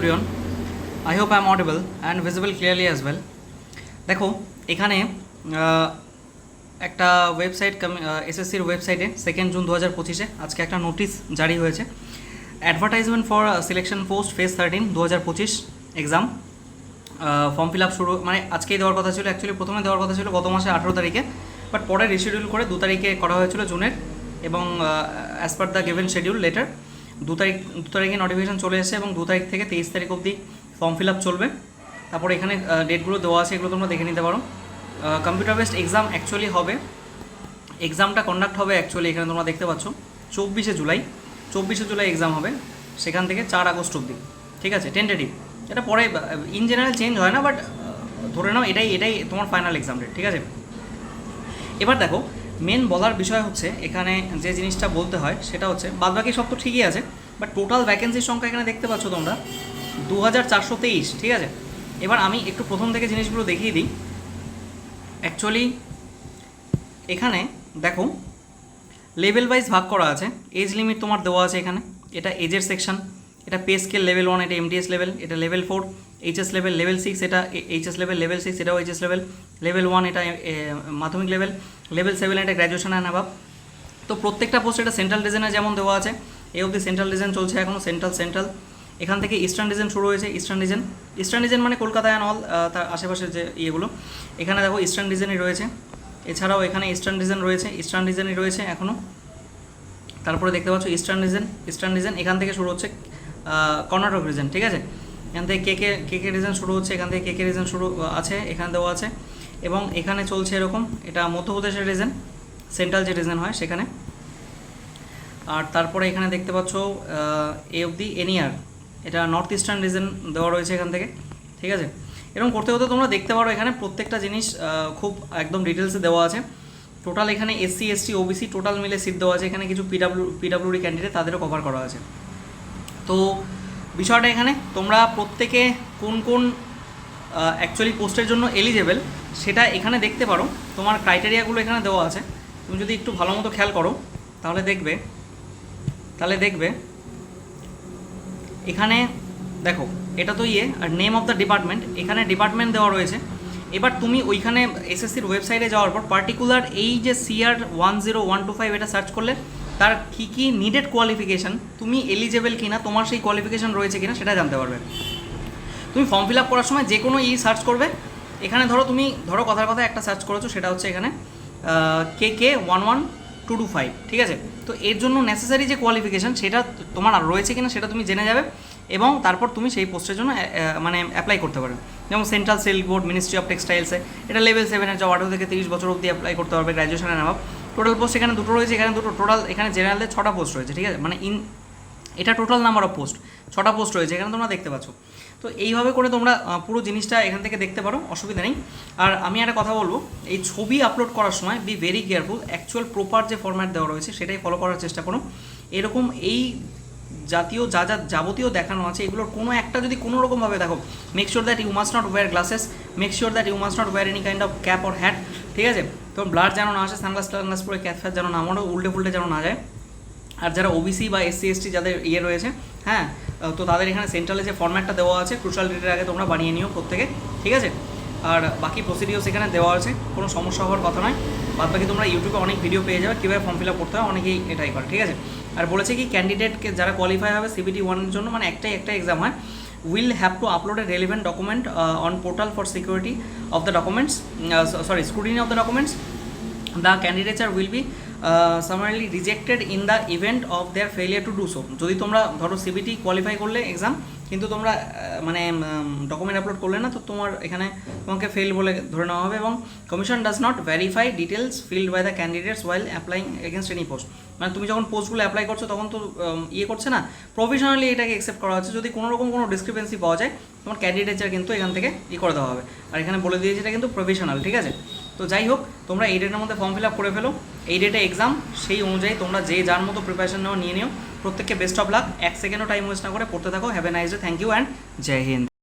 I hope I am audible and visible clearly as well. দেখো, এখানে একটা website এসএসসির ওয়েবসাইটে সেকেন্ড জুন দু হাজার পঁচিশে আজকে একটা নোটিশ জারি হয়েছে advertisement for selection post phase thirteen দু হাজার পঁচিশ এক্সাম ফর্ম ফিল আপ শুরু মানে আজকেই দেওয়ার কথা ছিল অ্যাকচুয়ালি প্রথমে দেওয়ার কথা ছিল গত মাসে আঠেরো তারিখে বাট পরে রিশিডিউল করে দু তারিখে করা হয়েছিল জুনের এবং as per the given schedule letter দু তারিখ, দু তারিখে নোটিফিকেশন চলে এসেছে এবং দু তারিখ থেকে তেইশ তারিখ অবধি ফর্ম ফিল আপ চলবে। তারপরে এখানে ডেটগুলো দেওয়া আছে, এগুলো তোমরা দেখে নিতে পারো। কম্পিউটার বেসড এক্সাম অ্যাকচুয়ালি হবে। এক্সামটা কন্ডাক্ট হবে অ্যাকচুয়ালি এখানে তোমরা দেখতে পাচ্ছ। চব্বিশে জুলাই চব্বিশে জুলাই এক্সাম হবে সেখান থেকে চার আগস্ট অবধি। ঠিক আছে? টেন্টেটিভ এটা পরে ইন জেনারেল চেঞ্জ হয় না বাট ধরে নাও এটাই এটাই তোমার ফাইনাল এক্সাম ডেট ঠিক আছে? এবার দেখো মেন বলার বিষয় হচ্ছে এখানে যে জিনিসটা বলতে হয় সেটা হচ্ছে, বাদবাকি সব তো ঠিকই আছে বাট টোটাল ভ্যাকেন্সির সংখ্যা এখানে দেখতে পাচ্ছ তোমরা দু হাজার চারশো তেইশ, ঠিক আছে? এবার আমি একটু প্রথম থেকে জিনিসগুলো দেখিয়ে দিই। অ্যাকচুয়ালি এখানে দেখো লেভেল ওয়াইজ ভাগ করা আছে এজ লিমিট তোমার দেওয়া আছে এখানে, এটা এজের সেকশন এটা পে স্কেল লেভেল ওয়ান এটা এমডিএস লেভেল এটা level four HS level level six এটা এইচএস লেভেল লেভেল সিক্স এটাও এইচএস লেভেল লেভেল ওয়ান এটা এ, মাধ্যমিক লেভেল লেভেল সেভেন এটা গ্র্যাজুয়েশন অ্যান্ড অ্যাবাব তো প্রত্যেকটা পোস্ট এটা সেন্ট্রাল ডিজাইনে যেমন দেওয়া আছে এই অবধি সেন্ট্রাল ডিজাইন চলছে এখনও সেন্ট্রাল সেন্ট্রাল এখান থেকে ইস্টার্ন ডিজাইন শুরু হয়েছে ইস্টার্ন ডিজাইন ইস্টার্ন ডিজাইন মানে কলকাতা অ্যান্ড অল তার আশেপাশের যে ইয়েগুলো। এখানে দেখো ইস্টার্ন ডিজাইনই রয়েছে। এছাড়াও এখানে ইস্টার্ন ডিজাইন রয়েছে ইস্টার্ন ডিজাইনই রয়েছে এখনও তারপরে দেখতে পাচ্ছ ইস্টার্ন রিজন ইস্টার্ন রিজন এখান থেকে শুরু হচ্ছে কর্ণাটক রিজন ঠিক আছে? এখান থেকে কে কে কে কে রিজন শুরু হচ্ছে, এখান থেকে কে কে রিজন শুরু আছে, এখানে দেওয়া আছে। এবং এখানে চলছে এরকম, এটা মধ্যপ্রদেশের রিজন সেন্ট্রাল যে রিজন হয় সেখানে। আর তারপরে এখানে দেখতে পাচ্ছ এ অব দি এনিয়ার এটা নর্থ ইস্টার্ন রিজন দেওয়া রয়েছে এখান থেকে, ঠিক আছে? এরকম করতে করতে তোমরা দেখতে পারো এখানে প্রত্যেকটা জিনিস খুব একদম ডিটেলসে দেওয়া আছে। টোটাল এখানে এসসি এসটি ওবিসি টোটাল মিলে সিট দেওয়া আছে। এখানে কিছু পিডাব্লিউ পিডাব্লিউডি ক্যান্ডিডেট তাদেরও কভার করা আছে। তো বিষয়টা এখানে, তোমরা প্রত্যেকে কোন কোন অ্যাকচুয়ালি পোস্টের জন্য এলিজেবল সেটা এখানে দেখতে পারো। তোমার ক্রাইটেরিয়াগুলো এখানে দেওয়া আছে। তুমি যদি একটু ভালো মতো খেয়াল করো, তাহলে দেখবে তাহলে দেখবে, এখানে দেখো, এটা তো ইয়ে আর নেম অফ দ্য ডিপার্টমেন্ট এখানে ডিপার্টমেন্ট দেওয়া রয়েছে। এবার তুমি ওইখানে এসএসসির ওয়েবসাইটে যাওয়ার পর পার্টিকুলার এই যে C R one zero one two five এটা সার্চ করলে তার কী কী নিডেড কোয়ালিফিকেশান তুমি এলিজেবল কিনা, তোমার সেই কোয়ালিফিকেশান রয়েছে কিনা সেটা জানতে পারবে। তুমি ফর্ম ফিল আপ করার সময় যে কোনো ই সার্চ করবে। এখানে ধরো তুমি, ধরো কথার কথা একটা সার্চ করেছ, সেটা হচ্ছে এখানে K K one one two two five ঠিক আছে? তো এর জন্য নেসেসারি যে কোয়ালিফিকেশান সেটা তোমার আর রয়েছে কিনা সেটা তুমি জেনে যাবে এবং তারপর তুমি সেই পোস্টের জন্য মানে অ্যাপ্লাই করতে পারবে। যেমন Central Silk Board Ministry of টেক্সটাইলসে এটা লেভেল সেভেনের জব আঠারো থেকে তিরিশ বছর অবধি অ্যাপ্লাই করতে পারবে গ্র্যাজুয়েশনের নামাব টোটাল পোস্ট এখানে দুটো রয়েছে, এখানে দুটো টোটাল এখানে জেনারেলদের ছটা পোস্ট রয়েছে, ঠিক আছে? মানে ইন এটা টোটাল নাম্বার অফ পোস্ট ছটা পোস্ট রয়েছে, এখানে তোমরা দেখতে পাচ্ছ। তো এইভাবে করে তোমরা পুরো জিনিসটা এখান থেকে দেখতে পারো, অসুবিধা নেই। আর আমি একটা কথা বলব, এই ছবি আপলোড করার সময় be very careful actual proper যে ফর্ম্যাট দেওয়া রয়েছে, সেটাই ফলো করার চেষ্টা করো। এরকম এই জাতীয় যা যা যাবতীয় দেখানো আছে, এগুলোর কোনো একটা যদি কোনো রকমভাবে দেখো make sure that you must not wear glasses make sure that you must not wear any kind of cap or hat ঠিক আছে? তো ব্লাড যেন না আসে সানগ্লাস টানগ্লাস পরে ক্যাপ ফ্যাপ যেন না আমারও উল্টে ফুলটে যেন না যায়। আর যারা ওবিসি বা এসসি এসটি যাদের ইয়ে রয়েছে হ্যাঁ তো তাদের এখানে সেন্ট্রালে যে ফর্ম্যাটটা দেওয়া আছে ক্রুশাল ডেটের আগে তোমরা বানিয়ে নিও প্রত্যেকে, ঠিক আছে? আর বাকি প্রসিডিওস এখানে দেওয়া আছে কোনো সমস্যা হওয়ার কথা নয়। বাদ বাকি তোমরা ইউটিউবে অনেক ভিডিও পেয়ে যাবে কীভাবে ফর্ম ফিল আপ করতে হয় অনেকেই এটাই করে ঠিক আছে? আর বলেছে কি ক্যান্ডিডেটকে যারা কোয়ালিফাই হবে সিবিটি ওয়ানের জন্য মানে একটাই একটা এক্সাম হয় will have to upload a relevant document on portal for security of the documents sorry scrutiny of the documents candidature will be uh, summarily rejected in the event of their failure to do so. যদি তোমরা ধরো CBT qualify করলে exam কিন্তু তোমরা মানে document upload করলে না, তো তোমার এখানে তোমাকে ফেল বলে ধরে নেওয়া হবে এবং commission does not verify details filled by the candidates while applying against any post মানে তুমি যখন পোস্টগুলো অ্যাপ্লাই করছ, তখন তো ইয়ে করছে না প্রফেশনালি এটাকে অ্যাকসেপ্ট করা হচ্ছে। যদি কোনো রকম কোনো ডিসক্রিপেন্সি পাওয়া যায়, তোমার ক্যান্ডিডেচার কিন্তু এখান থেকে ই করে দেওয়া হবে। আর এখানে বলে দিয়েছে এটা কিন্তু প্রফেশনাল ঠিক আছে? তো যাই হোক, তোমরা এই ডেটের মধ্যে ফর্ম ফিল আপ করে ফেলো। এই ডেটে এক্সাম সেই অনুযায়ী তোমরা যে যার মতো প্রিপারেশন নেওয়া নিয়ে নিও। প্রত্যেককে বেস্ট অফ লাক এক সেকেন্ডও টাইম ওয়েস্ট না করে পড়তে থাকো। Have a nice day thank you and Jai Hind